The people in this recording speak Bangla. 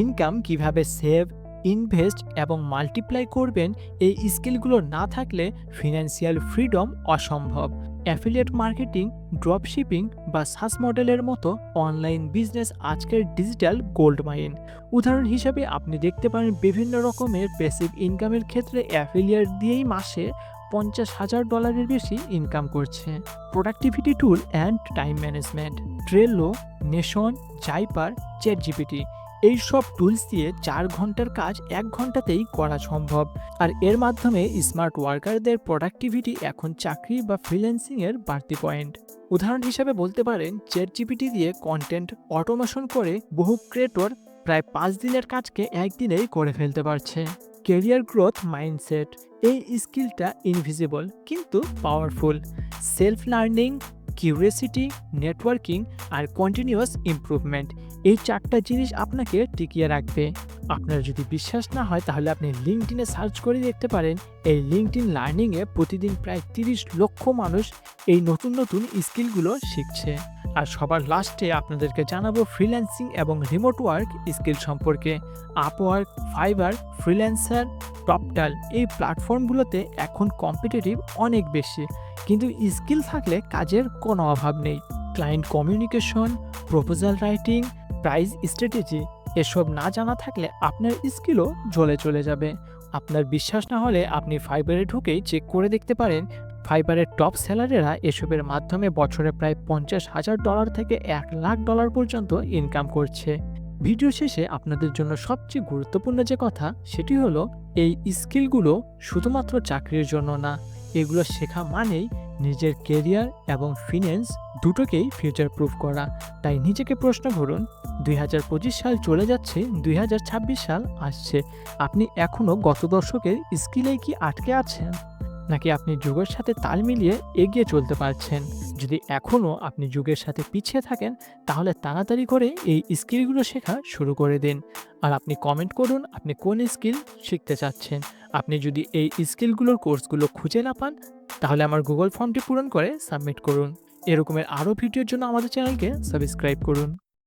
ইনকাম কীভাবে সেভ, ইনভেস্ট এবং মাল্টিপ্লাই করবেন এই স্কিলগুলো না থাকলে ফিনান্সিয়াল ফ্রিডম অসম্ভব। অ্যাফিলিয়েট মার্কেটিং, ড্রপশিপিং বা সাস মডেলের মতো অনলাইন বিজনেস আজকের ডিজিটাল গোল্ড মাইন। উদাহরণ হিসেবে আপনি দেখতে পারেন বিভিন্ন রকমের বেসিক ইনকামের ক্ষেত্রে অ্যাফিলিয়েট দিয়েই মাসে পঞ্চাশ হাজার ডলারের বেশি ইনকাম করছে। Productivity tool and time management Trello Notion Zapier chat GPT এই সব টুলস দিয়ে চার ঘণ্টার কাজ এক ঘন্টাতেই করা সম্ভব। আর এর মাধ্যমে স্মার্ট ওয়ার্কারদের প্রোডাক্টিভিটি এখন চাকরি বা ফ্রিল্যান্সিংয়ের বাড়তি পয়েন্ট উদাহরণ হিসেবে বলতে পারেন চ্যাট জিপিটি দিয়ে কন্টেন্ট অটোমেশন করে বহু ক্রিয়েটর প্রায় পাঁচ দিনের কাজকে একদিনেই করে ফেলতে পারছে। কেরিয়ার গ্রোথ মাইন্ডসেট এই স্কিলটা ইনভিজিবল কিন্তু powerful self learning curiosity networking আর কন্টিনিউয়াস ইমপ্রুভমেন্ট এই চারটা জিনিস আপনাকে টিকিয়ে রাখবে। আপনার যদি বিশ্বাস না হয়, তাহলে আপনি লিঙ্কডিনে সার্চ করে দেখতে পারেন। এই লিঙ্কডিন লার্নিংয়ে প্রতিদিন প্রায় তিরিশ লক্ষ মানুষ এই নতুন নতুন স্কিলগুলো শিখছে। আর সবার লাস্টে আপনাদেরকে জানাব ফ্রিল্যান্সিং এবং রিমোট ওয়ার্ক স্কিল সম্পর্কে। আপওয়ার্ক ফাইবার ফ্রিল্যান্সার টপটাল এই প্ল্যাটফর্মগুলোতে এখন কম্পিটিটিভ অনেক বেশি। কিন্তু স্কিল থাকলে কাজের কোনো অভাব নেই। Client communication proposal writing price strategy, এসব না জানা থাকলে আপনার স্কিলও জলে চলে যাবে। আপনার বিশ্বাস না হলে আপনি ফাইবারে ঢুকেই চেক করে দেখতে পারেন। ফাইবারের টপ সেলারেরা এসবের মাধ্যমে বছরে প্রায় পঞ্চাশ হাজার ডলার থেকে এক লাখ ডলার পর্যন্ত ইনকাম করছে। ভিডিও শেষে আপনাদের জন্য সবচেয়ে গুরুত্বপূর্ণ যে কথা, সেটি হলো এই স্কিলগুলো শুধুমাত্র চাকরির জন্য না, এগুলো শেখা মানেই নিজের কেরিয়ার এবং ফিন্যান্স দুটোকেই ফিউচার প্রুফ করা। তাই নিজেকে প্রশ্ন করুন দুই হাজার পঁচিশ সাল চলে যাচ্ছে, দুই হাজার ছাব্বিশ সাল আসছে। আপনি এখনও গত দশকের স্কিলেই কি আটকে আছেন? নাকি আপনি যুগের সাথে তাল মিলিয়ে এগিয়ে চলতে পারছেন? যদি এখনও আপনি যুগের সাথে পিছিয়ে থাকেন, তাহলে তাড়াতাড়ি করে এই স্কিলগুলো শেখা শুরু করে দিন। আর আপনি কমেন্ট করুন, আপনি কোন স্কিল শিখতে চাচ্ছেন? আপনি যদি এই স্কিলগুলোর কোর্সগুলো খুঁজে না পান, তাহলে আমার গুগল ফর্মটি পূরণ করে সাবমিট করুন। এরকমের আরও ভিডিওর জন্য আমাদের চ্যানেলকে সাবস্ক্রাইব করুন।